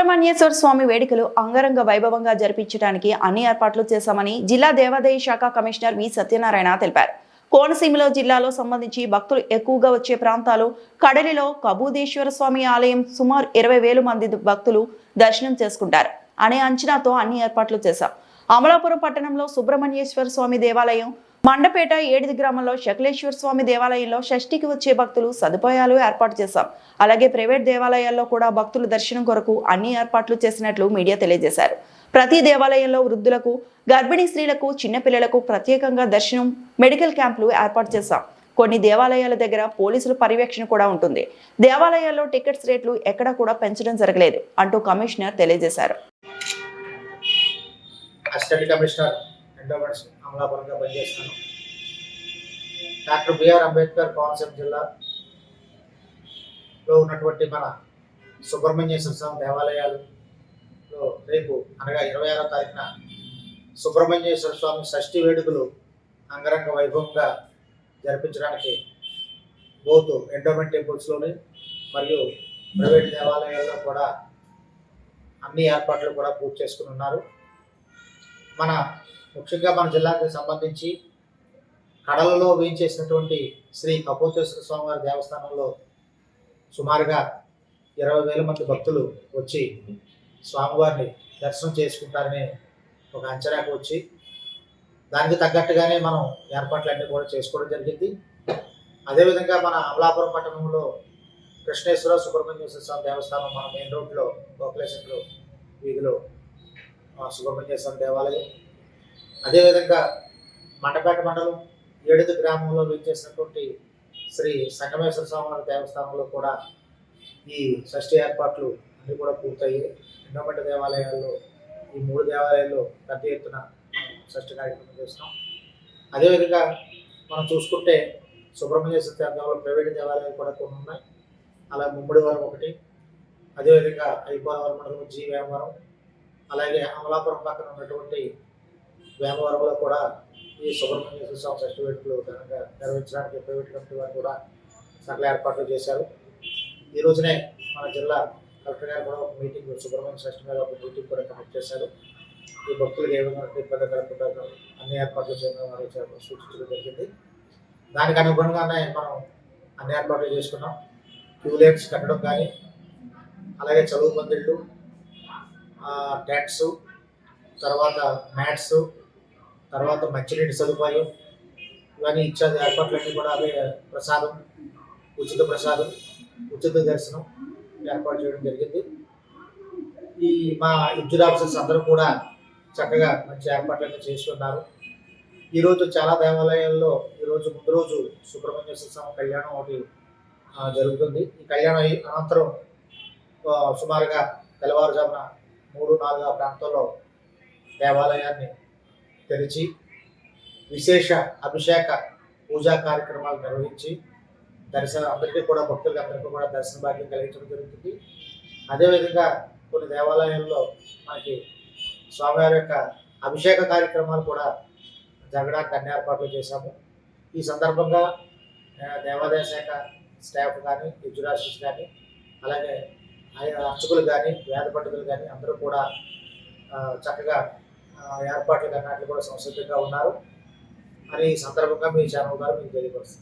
సుబ్రహ్మణ్యేశ్వర స్వామి వేడుకలు అంగరంగ వైభవంగా జరిపించడానికి అన్ని ఏర్పాట్లు చేశామని జిల్లా దేవాదాయ శాఖ కమిషనర్ వి సత్యనారాయణ తెలిపారు. కోనసీమలో జిల్లాలో సంబంధించి భక్తులు ఎక్కువగా వచ్చే ప్రాంతాలు కడలిలో కబూదేశ్వర స్వామి ఆలయం సుమారు ఇరవై వేలు మంది భక్తులు దర్శనం చేసుకుంటారు. అనే అంచనాతో అన్ని ఏర్పాట్లు చేశాం. అమలాపురం పట్టణంలో సుబ్రహ్మణ్యేశ్వర స్వామి దేవాలయం మండపేట ఏడిది గ్రామంలో శకలేశ్వర స్వామి దేవాలయంలో షష్ఠికి వచ్చే భక్తులు సదుపాయాలు ఏర్పాటు చేశాం. అలాగే ప్రైవేట్ దేవాలయాల్లో కూడా భక్తుల దర్శనం కొరకు అన్ని ఏర్పాట్లు చేసినట్లు మీడియా తెలియజేశారు. ప్రతి దేవాలయంలో వృద్ధులకు గర్భిణీ స్త్రీలకు చిన్నపిల్లలకు ప్రత్యేకంగా దర్శనం మెడికల్ క్యాంపులు ఏర్పాటు చేశాం. కొన్ని దేవాలయాల దగ్గర పోలీసుల పర్యవేక్షణ కూడా ఉంటుంది. దేవాలయాల్లో టికెట్స్ రేట్లు ఎక్కడా కూడా పెంచడం జరగలేదు అంటూ కమిషనర్ తెలియజేశారు. అసిస్టెంట్ కమిషనర్ ఎండోమెంట్స్ అమలాపురంగా పనిచేస్తాను. డాక్టర్ బిఆర్ అంబేద్కర్ కోనసీమ జిల్లాలో ఉన్నటువంటి మన సుబ్రహ్మణ్యేశ్వర స్వామి దేవాలయాలలో రేపు అనగా ఇరవై ఆరో తారీఖున సుబ్రహ్మణ్యేశ్వర స్వామి షష్ఠి వేడుకలు అంగరంగ వైభవంగా జరిపించడానికి బోత్ ఎండోమెంట్ టెంపుల్స్లోని మరియు ప్రైవేట్ దేవాలయాల్లో కూడా అన్ని ఏర్పాట్లు కూడా పూర్తి చేసుకుని ఉన్నారు. మన ముఖ్యంగా మన జిల్లాకు సంబంధించి కడలలో వేయించేసినటువంటి శ్రీ కపోతేశ్వర స్వామివారి దేవస్థానంలో సుమారుగా ఇరవై వేల మంది భక్తులు వచ్చి స్వామివారిని దర్శనం చేసుకుంటారని ఒక అంచనాకు వచ్చి దానికి తగ్గట్టుగానే మనం ఏర్పాట్లన్నీ కూడా చేసుకోవడం జరిగింది. అదేవిధంగా మన అమలాపురం పట్టణంలో కృష్ణేశ్వర సుబ్రహ్మణ్యేశ్వర స్వామి దేవస్థానం మన మెయిన్ రోడ్లో గోకులేశ్వర వీధిలో ఆ సుబ్రహ్మణ్య స్వామి దేవాలయం అదేవిధంగా మండపేట మండలం ఏడుది గ్రామంలో విచ్చేసినటువంటి శ్రీ సంగమేశ్వర స్వామి దేవస్థానంలో కూడా ఈ షష్ఠి ఏర్పాట్లు అన్నీ కూడా పూర్తయ్యాయి ఎండోమెంట దేవాలయాల్లో ఈ మూడు దేవాలయాల్లో పెద్ద ఎత్తున షష్ఠి కార్యక్రమం చేస్తున్నాం. అదేవిధంగా మనం చూసుకుంటే సుబ్రహ్మణ్య దేవాలయంలో ప్రైవేట్ దేవాలయాలు కూడా కొన్ని ఉన్నాయి. అలా ముమ్మడివరం ఒకటి అదేవిధంగా ఐపోలవరం మండలం జీ వేమవరం అలాగే అమలాపురం పక్కన ఉన్నటువంటి వేమవరంలో కూడా ఈ సుబ్రహ్మణ్య స్వామి షష్ఠి ఘనంగా నిర్వహించడానికి ప్రైవేట్ కమిటీ వారు కూడా సకల ఏర్పాట్లు చేశారు. ఈ రోజునే మన జిల్లా కలెక్టర్ గారు కూడా ఒక మీటింగ్ సుబ్రహ్మణ్య షష్ఠి మీద ఒక మీటింగ్ కూడా కండక్ట్ చేశారు. ఈ భక్తులకు ఏ విధంగా ఇబ్బంది కలగకుండా అన్ని ఏర్పాట్లు చేయడం వారు సూచించడం జరిగింది. దానికి అనుగుణంగానే మనం అన్ని ఏర్పాట్లు చేసుకున్నాం. క్యూ లైన్స్ కట్టడం కానీ అలాగే చదువు పందిళ్ళు ట్యాక్స్ తర్వాత మ్యాట్స్ తర్వాత మంచినీటి సదుపాయం ఇవన్నీ ఇచ్చే ఏర్పాట్లన్నీ కూడా అవే ప్రసాదం ఉచిత ప్రసాదం ఉచిత దర్శనం ఏర్పాటు చేయడం జరిగింది. ఈ మా విద్యుత్ ఆఫీసర్స్ అందరూ కూడా చక్కగా మంచి ఏర్పాట్లన్నీ చేస్తున్నారు. ఈరోజు చాలా దేవాలయాల్లో ఈరోజు ముందు రోజు సుబ్రహ్మణ్య స్వామి కళ్యాణం ఒకటి జరుగుతుంది. ఈ కళ్యాణం అయి అనంతరం సుమారుగా తెల్లవారుజామున మూడు నాలుగు ప్రాంతాల్లో ప్రాంతంలో దేవాలయాన్ని తెరిచి విశేష అభిషేక పూజా కార్యక్రమాలు నిర్వహించి దర్శనం అందరికీ కూడా భక్తులకి అందరికీ కూడా దర్శన భాగ్యం కలిగించడం జరుగుతుంది. అదేవిధంగా కొన్ని దేవాలయాల్లో మనకి స్వామివారి యొక్క అభిషేక కార్యక్రమాలు కూడా జరగడానికి అన్ని ఏర్పాట్లు చేశాము. ఈ సందర్భంగా దేవాదాయ శాఖ స్టాఫ్ కానీ విద్యురాశిస్ కానీ అలాగే ఆయన అర్చకులు కానీ వేద పండితులు కానీ అందరూ కూడా చక్కగా ఏర్పాట్లు అన్నట్లు కూడా సంసిద్ధంగా ఉన్నారు. అని ఈ సందర్భంగా మీ ఛానల్ ద్వారా మీకు తెలియపరుస్తుంది